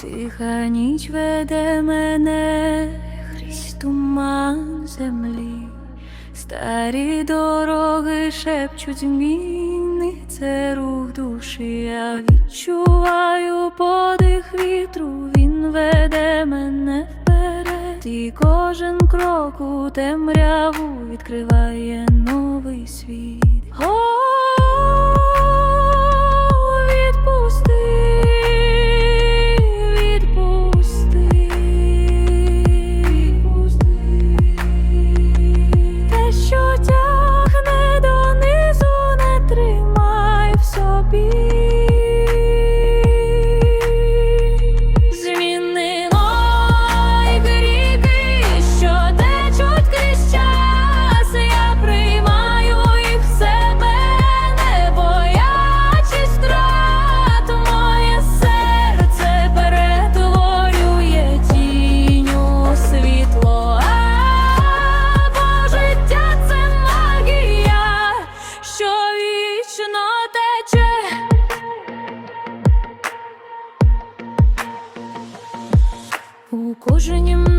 Тиха ніч веде мене крізь туман землі, старі дороги шепчуть зміни, це рух душі. Я відчуваю подих вітру, він веде мене вперед, і кожен крок у темряву відкриває Мною